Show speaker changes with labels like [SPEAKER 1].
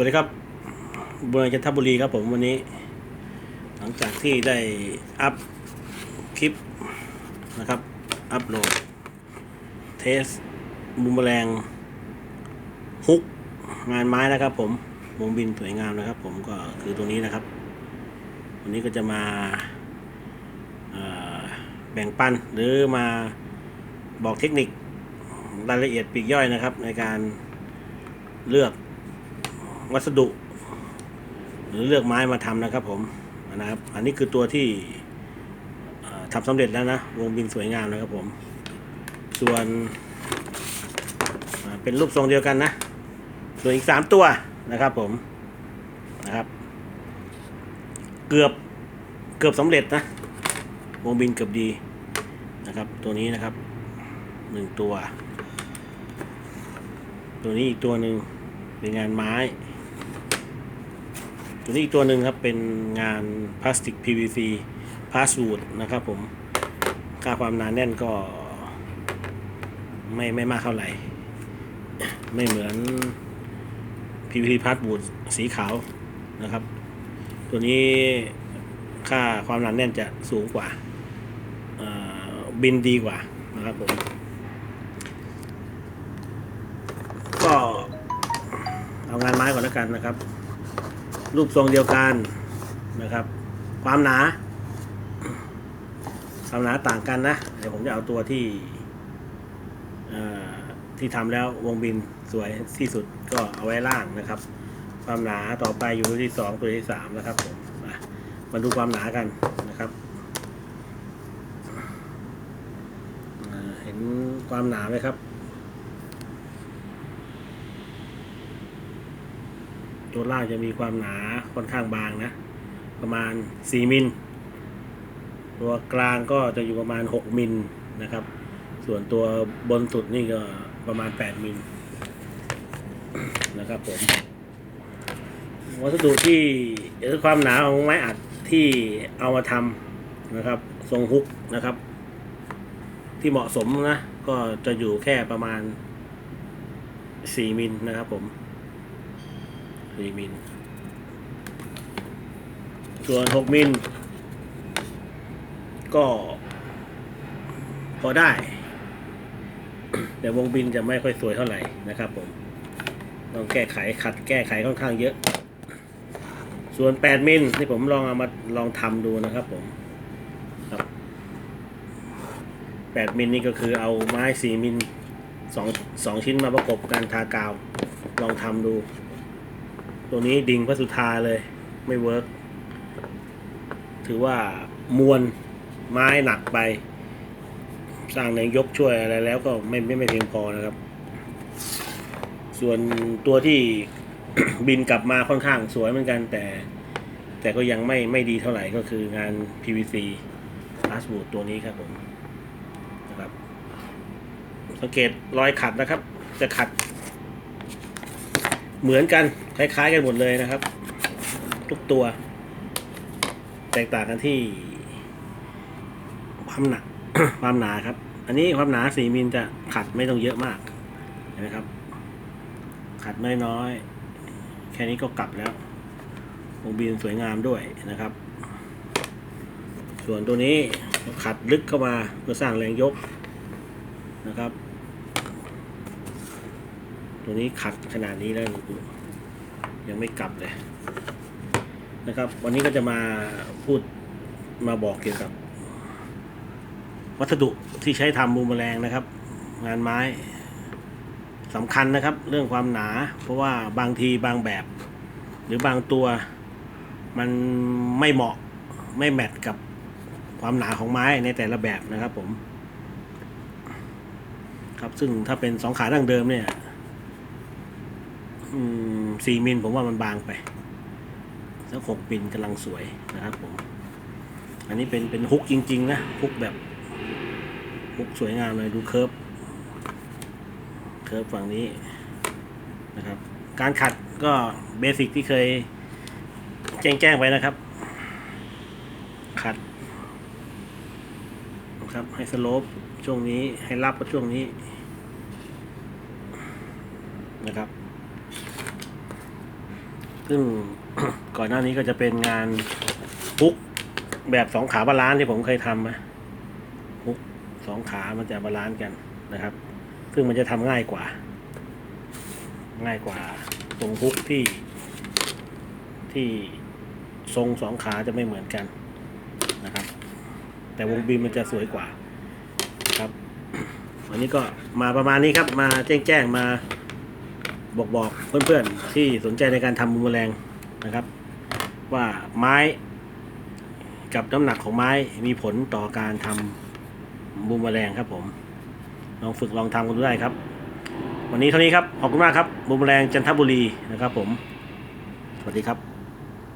[SPEAKER 1] วัสดีครับเมืองจันทบุรีครับผมวันนี้ หลังจากที่ได้อัพคลิปนะครับ อัพโหลด เทสบูมแมลงฮุกงานไม้นะครับ ผมวงบินสวยงามนะครับ ผมก็คือตัวนี้นะครับ วันนี้ก็จะมาแบ่งปันหรือมาบอกเทคนิครายละเอียดปีกย่อยนะครับ ในการเลือก วัสดุ หรือเลือกไม้มาทำนะครับ ผมนะครับ อันนี้คือตัวที่ทำสำเร็จแล้วนะวงบินสวยงามนะครับผม ส่วนเป็นรูปทรงเดียวกันนะ ส่วนอีกสามตัวนะครับผมนะครับ เกือบเกือบสำเร็จนะ วงบินเกือบดีนะครับ ตัวนี้นะครับหนึ่งตัว ตัวนี้อีกตัวหนึ่งเป็นงานไม้ ตัวนี้อีกตัวหนึ่งครับเป็นงานพลาสติก PVC พาสวูดนะครับผมค่าความหนาแน่นก็ไม่ไม่มากเท่าไหร่ ไม่เหมือน PVC พาสวูดสีขาวนะครับ ตัวนี้ค่าความหนาแน่นจะสูงกว่าบินดีกว่านะครับผมก็เอางานไม้ก่อนแล้วกันนะครับ รูปทรงเดียวกันนะครับ ความหนา ความหนาต่างกันนะ เดี๋ยวผมจะเอาตัวที่ที่ทำแล้ววงบินสวยที่สุดก็เอาไว้ล่างนะครับ ความหนาต่อไปอยู่ที่สองตัวที่สามนะครับผมมามาดูความหนากันนะครับเห็นความหนาไหมครับ ตัวล่างจะมีความหนาค่อนข้างบางนะ ประมาณ 4 มิล ตัวกลางก็จะอยู่ประมาณ 6 มิลนะครับ ส่วนตัวบนสุดนี่ก็ประมาณ 8 มิลนะครับผม วัสดุที่หรือความหนาของไม้อัดที่เอามาทำนะครับ ทรงฮุกนะครับ ที่เหมาะสมนะ ก็จะอยู่แค่ประมาณ 4 มิลนะครับผม 4มิล ส่วน6มิล ก็พอได้ แต่วงบินจะไม่ค่อยสวยเท่าไหร่นะครับผมต้องแก้ไขขัดแก้ไขค่อนข้างเยอะ ส่วน 8 มิลที่ผมลองเอามาลองทำดูนะครับผมครับ8มิลนี่ก็คือเอาไม้ 4 มิลสองสองชิ้นมาประกบกันทากาว ลองทำดู ตัวนี้ดิงพระสุธาเลย ไม่เวิร์กถือว่ามวลไม้หนักไป สร้างแรงยกช่วยอะไรแล้วก็ไม่ไม่ไม่เพียงพอนะครับ ส่วนตัวที่บินกลับมาค่อนข้างสวยเหมือนกันแต่ แต่ก็ยังไม่ไม่ดีเท่าไหร่ก็คืองาน PVC พาสบูดตัวนี้ครับผมนะครับสังเกตรอยขัดนะครับ จะขัด เหมือนกันคล้ายๆกันหมดเลยนะครับ ทุกตัว แตกต่างกันที่ความหนักความหนาครับ อันนี้ความหนาสี่มิลจะขัดไม่ต้องเยอะมากเห็นไหมครับ ขัดน้อยๆ แค่นี้ก็กลับแล้ววงบินสวยงามด้วยนะครับ ส่วนตัวนี้ขัดลึกเข้ามาเพื่อสร้างแรงยกนะครับ ตัวนี้ขัดขนาดนี้แล้วยังไม่กลับเลยนะครับ วันนี้ก็จะมาพูดมาบอกเกี่ยวกับ วัสดุที่ใช้ทำบูมแมลงนะครับ งานไม้สำคัญนะครับ เรื่องความหนา เพราะว่าบางทีบางแบบ หรือบางตัวมันไม่เหมาะไม่แมทกับความหนาของไม้ในแต่ละแบบนะครับผม ครับซึ่งถ้าเป็นสองขาดั้งเดิมเนี่ย สี่มิลผมว่ามันบางไปสักหกมิลกำลังสวยนะครับผม อันนี้เป็นเป็นฮุกจริง ๆ นะฮุกแบบฮุกสวยงามเลยดูเคิร์ฟเคิร์ฟฝั่งนี้นะครับ การขัดก็เบสิกที่เคยแจ้งแจ้งไปนะครับ ขัดนะครับให้สโลปช่วงนี้ให้รับกับช่วงนี้นะครับ ซึ่งก่อนหน้านี้ก็จะเป็นงานฮุกแบบสองขาบาลานซ์ที่ผมเคยทำนะฮุกสองขามันจะบาลานซ์กันนะครับ ซึ่งมันจะทำง่ายกว่า ง่ายกว่าตรงฮุกที่ ที่ทรงสองขาจะไม่เหมือนกันนะครับ แต่วงบีมมันจะสวยกว่านะครับวันนี้ก็มาประมาณนี้ครับ มาแจ้งแจ้งมา บอกบอกเพื่อนๆที่สนใจในการทำบูมแมลงนะครับ ว่าไม้กับน้ำหนักของไม้มีผลต่อการทำบูมแมลงครับผมลองฝึกลองทำกันดูได้ครับ วันนี้เท่านี้ครับขอบคุณมากครับบูมแมลงจันทบุรีนะครับ ผม สวัสดีครับ